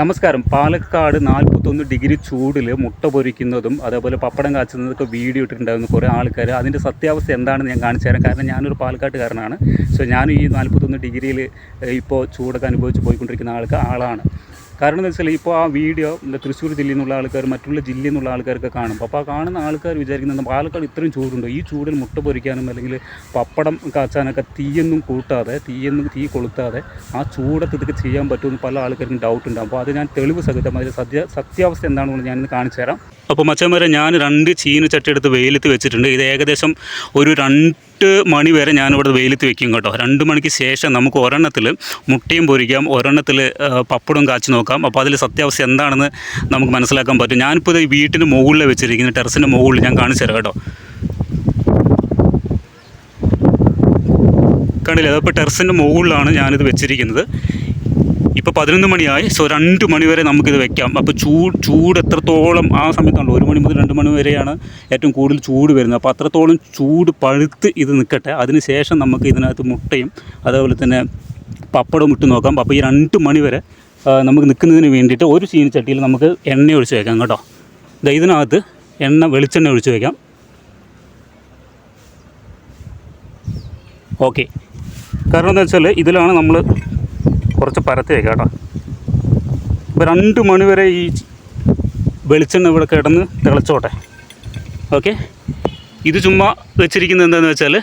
നമസ്കാരം. പാലക്കാട് നാൽപ്പത്തൊന്ന് ഡിഗ്രി ചൂടിൽ മുട്ട പൊരിക്കുന്നതും അതേപോലെ പപ്പടം കാച്ചുന്നതൊക്കെ വീഡിയോ ഇട്ടിട്ടുണ്ടായിരുന്നു കുറേ ആൾക്കാർ അതിന്റെ സത്യാവസ്ഥ എന്താണെന്ന് ഞാൻ കാണിച്ചു തരാം. കാരണം ഞാനൊരു പാലക്കാട്ടുകാരനാണ്. സോ ഞാൻ ഈ നാൽപ്പത്തൊന്ന് ഡിഗ്രിയിൽ ഇപ്പോൾ ചൂടൊക്കെ അനുഭവിച്ച് പോയിക്കൊണ്ടിരിക്കുന്ന ആൾക്ക് ആളാണ്. കാരണം എന്ന് വെച്ചാൽ ഇപ്പോൾ ആ വീഡിയോ എന്താ തൃശ്ശൂർ ജില്ലയിൽ നിന്നുള്ള ആൾക്കാർ മറ്റുള്ള ജില്ലയിൽ നിന്നുള്ള ആൾക്കാരൊക്കെ കാണും അപ്പോൾ ആ കാണുന്ന ആൾക്കാർ വിചാരിക്കുന്നത് പാലക്കാട് ഇത്രയും ചൂടുണ്ടോ? ഈ ചൂടിൽ മുട്ട പൊരിക്കാനും അല്ലെങ്കിൽ പപ്പടം കാച്ചാനൊക്കെ തീയൊന്നും കൂട്ടാതെ തീയൊന്നും തീ കൊളുത്താതെ ആ ചൂടത്ത് ഇതൊക്കെ ചെയ്യാൻ പറ്റുമെന്ന് പല ആൾക്കാർക്കും ഡൗട്ട് ഉണ്ടാകും അപ്പോൾ അത് ഞാൻ തെളിവ് സഹിതം അതിൽ സത്യ സത്യാവസ്ഥ എന്താണെന്ന് ഞാനിന്ന് കാണിച്ചു തരാം. അപ്പോൾ മച്ചന്മാരെ ഞാൻ രണ്ട് ചീനച്ചട്ടി എടുത്ത് വെയിലത്ത് വെച്ചിട്ടുണ്ട്. ഇത് ഏകദേശം ഒരു രണ്ട് മണി വരെ ഞാനിവിടെ വെയിലത്ത് വെക്കും കേട്ടോ. രണ്ട് മണിക്ക് ശേഷം നമുക്ക് ഒരെണ്ണത്തിൽ മുട്ടയും പൊരിക്കാം ഒരെണ്ണത്തിൽ പപ്പടവും കാച്ചി നോക്കാം. അപ്പോൾ അതിൽ സത്യാവസ്ഥ എന്താണെന്ന് നമുക്ക് മനസ്സിലാക്കാൻ പറ്റും. ഞാനിപ്പോൾ ഈ വീട്ടിന് മുകളിൽ വെച്ചിരിക്കുന്ന ടെറസിന്റെ മുകളിൽ ഞാൻ കാണിച്ചു തരാം കേട്ടോ. കണ്ടില്ല? അതിപ്പോൾ ടെറസിന്റെ മുകളിലാണ് ഞാനിത് വെച്ചിരിക്കുന്നത്. ഇപ്പോൾ പതിനൊന്ന് മണിയായി. സോ രണ്ട് മണി വരെ നമുക്കിത് വെക്കാം. അപ്പോൾ ചൂട് ചൂട് എത്രത്തോളം ആ സമയത്താണല്ലോ ഒരു മണി മുതൽ രണ്ട് മണി വരെയാണ് ഏറ്റവും കൂടുതൽ ചൂട് വരുന്നത്. അപ്പോൾ അത്രത്തോളം ചൂട് പഴുത്ത് ഇത് നിൽക്കട്ടെ അതിന് ശേഷം നമുക്ക് ഇതിനകത്ത് മുട്ടയും അതേപോലെ തന്നെ പപ്പടം ഇട്ട് നോക്കാം. അപ്പോൾ ഈ രണ്ട് മണി വരെ നമുക്ക് നിൽക്കുന്നതിന് വേണ്ടിയിട്ട് ഒരു ചീനിച്ചട്ടിയിൽ നമുക്ക് എണ്ണ ഒഴിച്ച് വയ്ക്കാം കേട്ടോ. ഇതാ ഇതിനകത്ത് എണ്ണ വെളിച്ചെണ്ണ ഒഴിച്ച് വയ്ക്കാം ഓക്കെ. കാരണം എന്താ വെച്ചാൽ ഇതിലാണ് നമ്മൾ കുറച്ച് പരത്തി വയ്ക്കാം കേട്ടോ. ഇപ്പോൾ രണ്ട് മണിവരെ ഈ വെളിച്ചെണ്ണ ഇവിടെ കിടന്ന് തിളച്ചോട്ടെ. ഓക്കെ ഇത് ചുമ്മാ വെച്ചിരിക്കുന്നത് എന്താണെന്ന് വെച്ചാൽ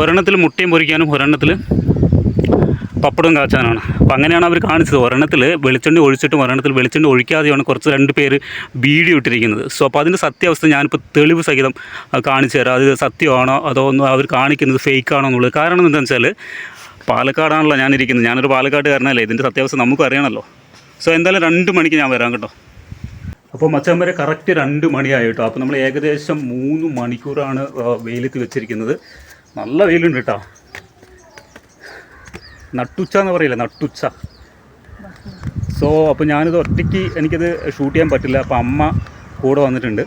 ഒരെണ്ണത്തിൽ മുട്ടയും പൊരിക്കാനും ഒരെണ്ണത്തിൽ പപ്പടവും കാച്ചാനാണ് അപ്പോൾ അങ്ങനെയാണ് അവർ കാണിച്ചത്. ഒരെണ്ണത്തിൽ വെളിച്ചെണ്ണ ഒഴിച്ചിട്ടും ഒരെണ്ണത്തിൽ വെളിച്ചെണ്ണ ഒഴിക്കാതെയാണ് കുറച്ച് രണ്ട് പേര് വീഡിയോ ഇട്ടിരിക്കുന്നത്. സോ അപ്പോൾ അതിന്റെ സത്യാവസ്ഥ ഞാനിപ്പോൾ തെളിവ് സഹിതം കാണിച്ചു തരാം. അത് സത്യമാണോ അതോ ഒന്ന് അവർ കാണിക്കുന്നത് ഫേക്ക് ആണോ എന്നുള്ളത്. കാരണം എന്താണെന്ന് വെച്ചാൽ പാലക്കാടാണല്ലോ ഞാനിരിക്കുന്നത്. ഞാനൊരു പാലക്കാട്ടുകാരനല്ലേ? ഇതിന്റെ സത്യാവസ്ഥ നമുക്കും അറിയണമല്ലോ സോ എന്തായാലും രണ്ട് മണിക്ക് ഞാൻ വരാം കേട്ടോ. അപ്പോൾ മച്ചാൻ വരെ കറക്റ്റ് രണ്ട് മണിയായി കേട്ടോ അപ്പോൾ നമ്മൾ ഏകദേശം മൂന്ന് മണിക്കൂറാണ് വെയിലത്ത് വെച്ചിരിക്കുന്നത്. നല്ല വെയിലുണ്ട് കേട്ടോ. നട്ടുച്ച എന്ന് പറയില്ല? നട്ടുച്ച. സോ അപ്പോൾ ഞാനിത് ഒറ്റയ്ക്ക് എനിക്കത് ഷൂട്ട് ചെയ്യാൻ പറ്റില്ല. അപ്പോൾ അമ്മ കൂടെ വന്നിട്ടുണ്ട്.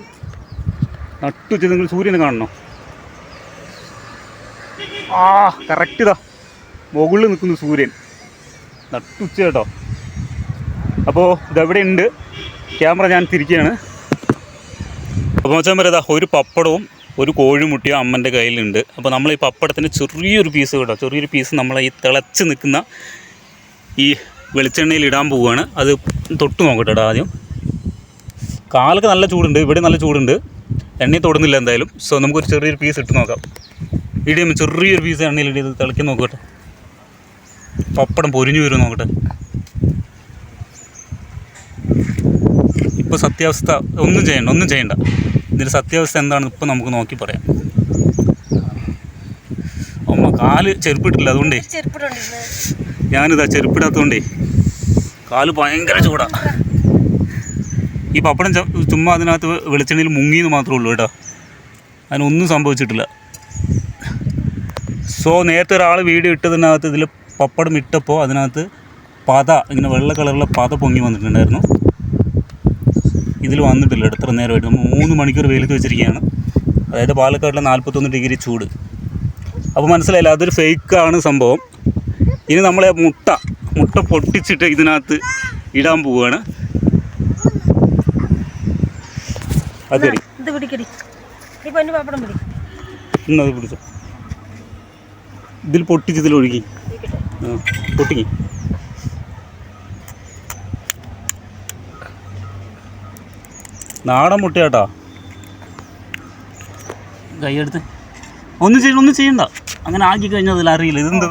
നട്ടുച്ച നിങ്ങൾ സൂര്യനെ കാണണോ? ആ കറക്റ്റ് ഇതാ. മുകളിൽ നിൽക്കുന്നു സൂര്യൻ. നട്ടുച്ച കേട്ടോ അപ്പോൾ ഇതെവിടെ ഉണ്ട് ക്യാമറ ഞാൻ തിരിക്കുകയാണ്. അപ്പോൾ വെച്ചാൽ പറയാം ഒരു പപ്പടവും ഒരു കോഴിമുട്ടിയും അമ്മന്റെ കയ്യിലുണ്ട്. അപ്പോൾ നമ്മൾ ഈ പപ്പടത്തിന് ചെറിയൊരു പീസ് കേട്ടോ. ചെറിയൊരു പീസ് നമ്മൾ ഈ തിളച്ച് നിൽക്കുന്ന ഈ വെളിച്ചെണ്ണയിൽ ഇടാൻ പോവുകയാണ്. അത് തൊട്ട് നോക്കട്ടെ കേട്ടോ ആദ്യം. കാലൊക്കെ നല്ല ചൂടുണ്ട്. ഇവിടെ നല്ല ചൂടുണ്ട്. എണ്ണയിൽ തൊടുന്നില്ല എന്തായാലും. സോ നമുക്കൊരു ചെറിയൊരു പീസ് ഇട്ട് നോക്കാം. ഇടിയുമ്പോൾ ചെറിയൊരു പീസ് എണ്ണയിൽ ഇടി തിളക്കി നോക്കട്ടെ. പപ്പടം പൊരിഞ്ഞു വരും നോക്കട്ടെ ഇപ്പോൾ സത്യാവസ്ഥ ഒന്നും ചെയ്യണ്ട ഒന്നും ചെയ്യണ്ട. ഇതിന്റെ സത്യാവസ്ഥ എന്താണെന്ന് ഇപ്പോൾ നമുക്ക് നോക്കി പറയാം. അമ്മ കാൽ ചെരുപ്പിട്ടില്ല അതുകൊണ്ടേ. ഞാനിതാ ചെരുപ്പിടാത്തതുകൊണ്ടേ കാൽ ഭയങ്കര ചൂടാ. ഈ പപ്പടം ചുമ്മാ അതിനകത്ത് വെളിച്ചെണ്ണയിൽ മുങ്ങിയെന്ന് മാത്രമേ ഉള്ളൂ കേട്ടോ. അതിനൊന്നും സംഭവിച്ചിട്ടില്ല. സോ നേരത്തെ ഒരാൾ വീഡിയോ ഇട്ടതിനകത്ത് ഇതിൽ പപ്പടം ഇട്ടപ്പോൾ അതിനകത്ത് പത ഇങ്ങനെ വെള്ള കളറുള്ള പത പൊങ്ങി വന്നിട്ടുണ്ടായിരുന്നു. ഇതിൽ വന്നിട്ടില്ല എത്ര നേരമായിട്ട്. നമ്മൾ മൂന്ന് മണിക്കൂർ വെയിലത്ത് വെച്ചിരിക്കുകയാണ്. അതായത് പാലക്കാട്ടിലെ നാൽപ്പത്തൊന്ന് ഡിഗ്രി ചൂട്. അപ്പോൾ മനസ്സിലായില്ല അതൊരു ഫേക്കാണ് സംഭവം. ഇനി നമ്മളെ മുട്ട മുട്ട പൊട്ടിച്ചിട്ട് ഇതിനകത്ത് ഇടാൻ പോവുകയാണ്. അത് പിടിച്ചോ. ഇതിൽ പൊട്ടിച്ചതിൽ ഒഴുകി. പൊട്ടിങ്ങി നാടൻ മുട്ടയാട്ടാ. കൈയെടുത്ത്. ഒന്നും ചെയ്യണ്ട ഒന്നും ചെയ്യണ്ട. അങ്ങനെ ആക്കി കഴിഞ്ഞാൽ അതിൽ അറിയില്ല. ഇതെന്ത്?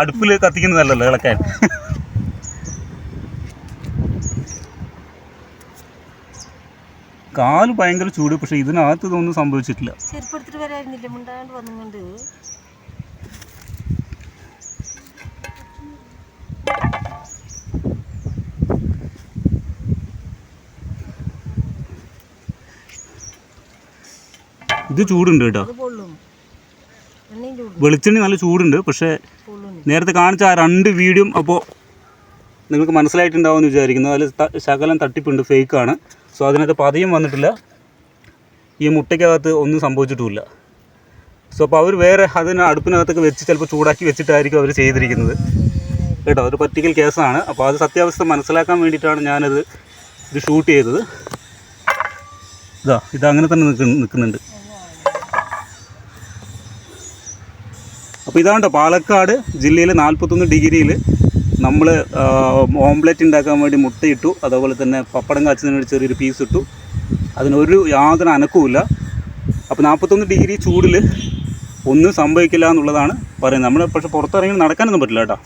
അടുപ്പിൽ കത്തിക്കുന്നതല്ലല്ലോ ഇളക്കാൻ. കാൽ ഭയങ്കര ചൂട് പക്ഷെ ഇതിനകത്ത് ഇതൊന്നും സംഭവിച്ചിട്ടില്ല. ഇത് ചൂടുണ്ട് കേട്ടോ. വെളിച്ചെണ്ണി നല്ല ചൂടുണ്ട് പക്ഷേ നേരത്തെ കാണിച്ച ആ രണ്ട് വീഡിയോ അപ്പോൾ നിങ്ങൾക്ക് മനസ്സിലായിട്ടുണ്ടാവുമെന്ന് വിചാരിക്കുന്നു. അതിൽ ശകലം തട്ടിപ്പുണ്ട് ഫേക്കാണ്. സോ അതിനകത്ത് പതയും വന്നിട്ടില്ല. ഈ മുട്ടയ്ക്കകത്ത് ഒന്നും സംഭവിച്ചിട്ടുമില്ല. സോ അപ്പോൾ അവർ വേറെ അതിന് അടുപ്പിനകത്തൊക്കെ വെച്ച് ചിലപ്പോൾ ചൂടാക്കി വെച്ചിട്ടായിരിക്കും അവർ ചെയ്തിരിക്കുന്നത്. കേട്ടോ അതൊരു പർട്ടിക്കൽ കേസാണ്. അപ്പോൾ അത് സത്യാവസ്ഥ മനസ്സിലാക്കാൻ വേണ്ടിയിട്ടാണ് ഞാനത് ഇത് ഷൂട്ട് ചെയ്തത്. ഇതാ ഇതങ്ങനെ തന്നെ നിൽക്കുന്നുണ്ട് അപ്പോൾ ഇതാണ് പാലക്കാട് ജില്ലയിൽ നാൽപ്പത്തൊന്ന് ഡിഗ്രിയിൽ നമ്മൾ ഓംലെറ്റ് ഉണ്ടാക്കാൻ വേണ്ടി മുട്ടയിട്ടു അതുപോലെ തന്നെ പപ്പടം കാച്ചുന്നതിന് വേണ്ടി ചെറിയൊരു പീസ് ഇട്ടു. അതിനൊരു യാതൊരു അനക്കവുമില്ല അപ്പോൾ നാൽപ്പത്തൊന്ന് ഡിഗ്രി ചൂടിൽ ഒന്നും സംഭവിക്കില്ല എന്നുള്ളതാണ് പറയുന്നത്. നമ്മൾ പക്ഷേ പുറത്തിറങ്ങി നടക്കാനൊന്നും പറ്റില്ല കേട്ടോ.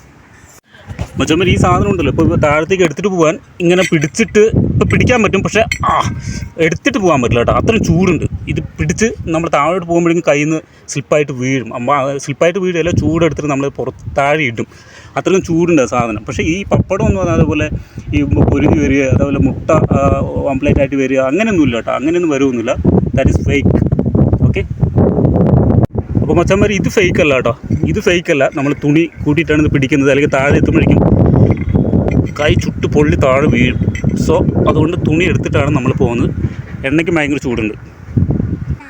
മച്ചമ്മ ഈ സാധനം ഉണ്ടല്ലോ ഇപ്പോൾ താഴത്തേക്ക് എടുത്തിട്ട് പോകാൻ ഇങ്ങനെ പിടിച്ചിട്ട് ഇപ്പോൾ പിടിക്കാൻ പറ്റും പക്ഷേ ആ എടുത്തിട്ട് പോകാൻ പറ്റില്ല കേട്ടോ. അത്രയും ചൂടുണ്ട്. ഇത് പിടിച്ച് നമ്മൾ താഴോട്ട് പോകുമ്പോഴേക്കും കയ്യിൽ നിന്ന് സ്ലിപ്പായിട്ട് വീഴും. സ്ലിപ്പായിട്ട് വീഴുകയല്ല ചൂടെടുത്തിട്ട് നമ്മൾ പുറത്ത് താഴെ ഇടും. അത്രയും ചൂടുണ്ട് സാധനം. പക്ഷേ ഈ പപ്പടം എന്ന് പറഞ്ഞാൽ അതുപോലെ ഈ പൊരുതി വരിക അതുപോലെ മുട്ട ഓംപ്ലേറ്റ് ആയിട്ട് വരിക അങ്ങനെയൊന്നുമില്ല കേട്ടോ. അങ്ങനെയൊന്നും വരുമൊന്നുമില്ല ദാറ്റ് ഇസ് ഫേക്ക് ഓക്കെ അപ്പോൾ മച്ചന്മാർ ഇത് ഫേക്ക് അല്ല കേട്ടോ. ഇത് ഫേക്ക് അല്ല. നമ്മൾ തുണി കൂട്ടിയിട്ടാണ് ഇത് പിടിക്കുന്നത്. അല്ലെങ്കിൽ താഴെ എത്തുമ്പോഴേക്കും കൈ ചുട്ട് പൊള്ളി താഴെ വീഴും. സോ അതുകൊണ്ട് തുണി എടുത്തിട്ടാണ് നമ്മൾ പോകുന്നത്. എണ്ണയ്ക്ക് ഭയങ്കര ചൂടുണ്ട്.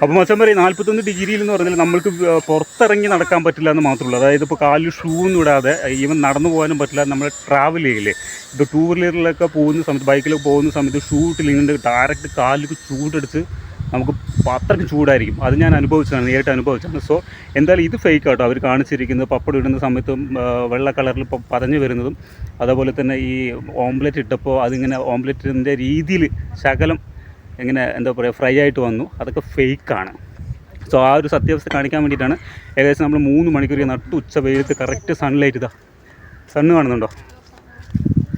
അപ്പോൾ മച്ചാൻ പറയും നാൽപ്പത്തൊന്ന് ഡിഗ്രിയിൽ എന്ന് പറഞ്ഞാൽ നമ്മൾക്ക് പുറത്തിറങ്ങി നടക്കാൻ പറ്റില്ല എന്ന് മാത്രമല്ല അതായത് ഇപ്പോൾ കാലിൽ ഷൂ ഒന്നും ഇടാതെ ഈവൻ നടന്നു പോകാനും പറ്റില്ല നമ്മൾ ട്രാവൽ ചെയ്യില്ലേ ഇപ്പോൾ ടൂ വീലറിലൊക്കെ പോകുന്ന സമയത്ത് ബൈക്കിലൊക്കെ പോകുന്ന സമയത്ത് ഷൂ ഇട്ടില്ലെങ്കിൽ ഡയറക്റ്റ് കാലിൽ ചൂടെടുത്ത് നമുക്ക് അത്രയ്ക്ക് ചൂടായിരിക്കും. അത് ഞാൻ അനുഭവിച്ചതാണ് നേരിട്ട് അനുഭവിച്ചാണ് സോ എന്തായാലും ഇത് ഫേക്ക് ആട്ടോ. അവർ കാണിച്ചിരിക്കുന്നത് പപ്പടം ഇടുന്ന സമയത്തും വെള്ള കളറിൽ ഇപ്പോൾ പതഞ്ഞു വരുന്നതും അതുപോലെ തന്നെ ഈ ഓംലെറ്റ് ഇട്ടപ്പോൾ അതിങ്ങനെ ഓംലെറ്റിന്റെ രീതിയിൽ ശകലം ഇങ്ങനെ എന്താ പറയുക ഫ്രൈ ആയിട്ട് വന്നു. അതൊക്കെ ഫേക്കാണ് സോ ആ ഒരു സത്യാവസ്ഥ കാണിക്കാൻ വേണ്ടിയിട്ടാണ് ഏകദേശം നമ്മൾ മൂന്ന് മണിക്കൂർ നട്ടു ഉച്ച വെയിലത്ത് കറക്റ്റ് സൺലൈറ്റ് ഇതാ. സണ്ണ് കാണുന്നുണ്ടോ?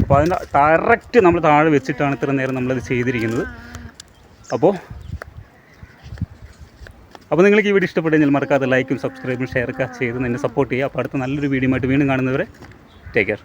അപ്പോൾ അതിന്റെ ഡയറക്റ്റ് നമ്മൾ താഴെ വെച്ചിട്ടാണ് ഇത്ര നേരം നമ്മളത് ചെയ്തിരിക്കുന്നത്. അപ്പോൾ അപ്പോൾ നിങ്ങൾക്ക് ഈ വീഡിയോ ഇഷ്ടപ്പെട്ടെങ്കിൽ മറക്കാതെ ലൈക്കും സബ്സ്ക്രൈബും ഷെയർ ഒക്കെ ചെയ്ത് എന്നെ സപ്പോർട്ട് ചെയ്യുക. അപ്പോൾ അടുത്ത നല്ലൊരു വീഡിയോ ആയിട്ട് വീണ്ടും കാണുന്നവരെ ടേക്ക് കെയർ